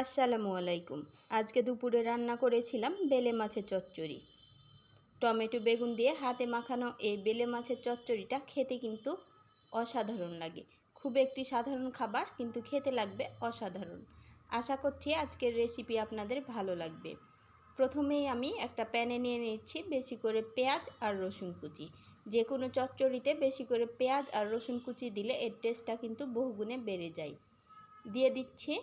আসসালামু আলাইকুম। আজকে দুপুরে রান্না করেছিলাম বেলে মাছের চচ্চড়ি। টমেটো বেগুন দিয়ে হাতে মাখানো এই বেলে মাছের চচ্চড়িটা খেতে কিন্তু অসাধারণ লাগে। খুব একটি সাধারণ খাবার, কিন্তু খেতে লাগবে অসাধারণ। আশা করছি আজকের রেসিপি আপনাদের ভালো লাগবে। প্রথমেই আমি একটা প্যানে নিয়ে নিচ্ছি বেশি করে পেঁয়াজ আর রসুন কুচি। যে কোনো চচ্চড়িতে বেশি করে পেঁয়াজ আর রসুন কুচি দিলে এর টেস্টটা কিন্তু বহুগুণে বেড়ে যায়। দিয়ে দিচ্ছি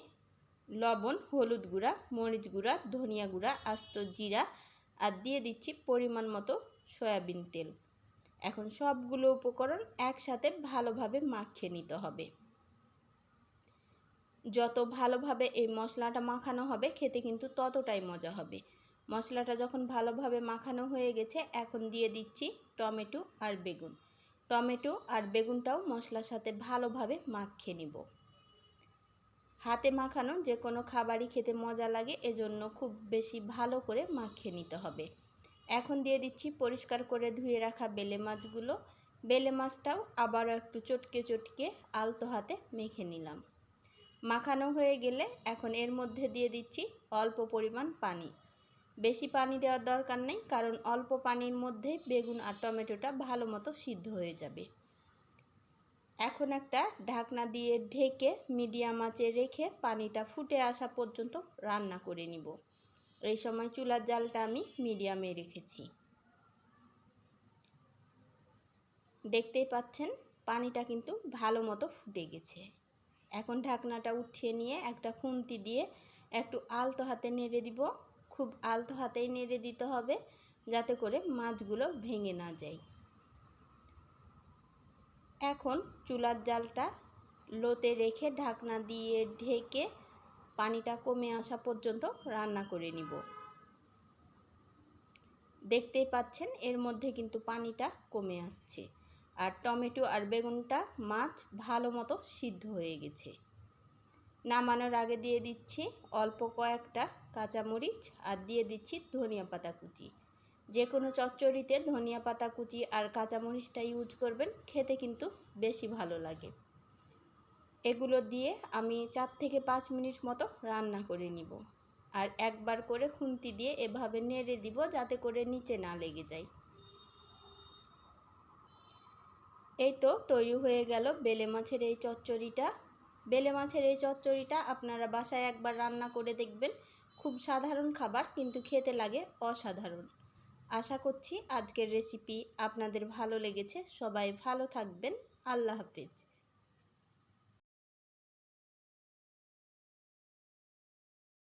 লবণ, হলুদ গুঁড়া, মরিচ গুঁড়া, ধনিয়া গুঁড়া, আস্ত জিরা আর দিয়ে দিচ্ছি পরিমাণ মতো সয়াবিন তেল। এখন সবগুলো উপকরণ একসাথে ভালোভাবে মাখিয়ে নিতে হবে। যত ভালোভাবে এই মশলাটা মাখানো হবে, খেতে কিন্তু ততটাই মজা হবে। মশলাটা যখন ভালোভাবে মাখানো হয়ে গেছে, এখন দিয়ে দিচ্ছি টমেটো আর বেগুন। টমেটো আর বেগুনটাও মশলার সাথে ভালোভাবে মাখিয়ে নিব। হাতে মাখানো যে কোনো খাবারই খেতে মজা লাগে, এজন্য খুব বেশি ভালো করে মাখিয়ে নিতে হবে। এখন দিয়ে দিচ্ছি পরিষ্কার করে ধুয়ে রাখা বেলে মাছগুলো। বেলে মাছটাও আবারও একটু চটকে চটকে আলতো হাতে মেখে নিলাম। মাখানো হয়ে গেলে এখন এর মধ্যে দিয়ে দিচ্ছি অল্প পরিমাণ পানি। বেশি পানি দেওয়ার দরকার নেই, কারণ অল্প পানির মধ্যে বেগুন আর টমেটোটা ভালো মতো সিদ্ধ হয়ে যাবে। এখন একটা ঢাকনা দিয়ে ঢেকে মিডিয়াম আঁচে রেখে পানিটা ফুটে আসা পর্যন্ত রান্না করে নিব। এই সময় চুলার জালটা আমি মিডিয়ামে রেখেছি। দেখতেই পাচ্ছেন, পানিটা কিন্তু ভালো মতো ফুটে গেছে। এখন ঢাকনাটা উঠিয়ে নিয়ে একটা খুন্তি দিয়ে একটু আলতো হাতে নেড়ে দিব। খুব আলতো হাতেই নেড়ে দিতে হবে, যাতে করে মাছগুলো ভেঙে না যায়। এখন চুলার জালটা লোতে রেখে ঢাকনা দিয়ে ঢেকে পানিটা কমে আসা পর্যন্ত রান্না করে নিব। দেখতেই পাচ্ছেন, এর মধ্যে কিন্তু পানিটা কমে আসছে। আর টমেটো আর বেগুনটা মাছ ভালো মতো সিদ্ধ হয়ে গেছে। নামানোর আগে দিয়ে দিচ্ছি অল্প কয়েকটা কাঁচামরিচ আর দিয়ে দিচ্ছি ধনিয়া পাতা কুচি। যে কোনো চচ্চড়িতে ধনিয়া পাতা কুচি আর কাঁচামরিচটা ইউজ করবেন, খেতে কিন্তু বেশি ভালো লাগে। এগুলো দিয়ে আমি চার থেকে পাঁচ মিনিট মতো রান্না করে নিব। আর একবার করে খুন্তি দিয়ে এভাবে নেড়ে দিব যাতে করে নিচে না লেগে যায়। এই তো তৈরি হয়ে গেল বেলে মাছের এই চচ্চড়িটা। বেলে মাছের এই চচ্চড়িটা আপনারা বাসায় একবার রান্না করে দেখবেন। খুব সাধারণ খাবার, কিন্তু খেতে লাগে অসাধারণ। আশা করছি আজকের রেসিপি আপনাদের ভালো লেগেছে। সবাই ভালো থাকবেন। আল্লাহ হাফিজ।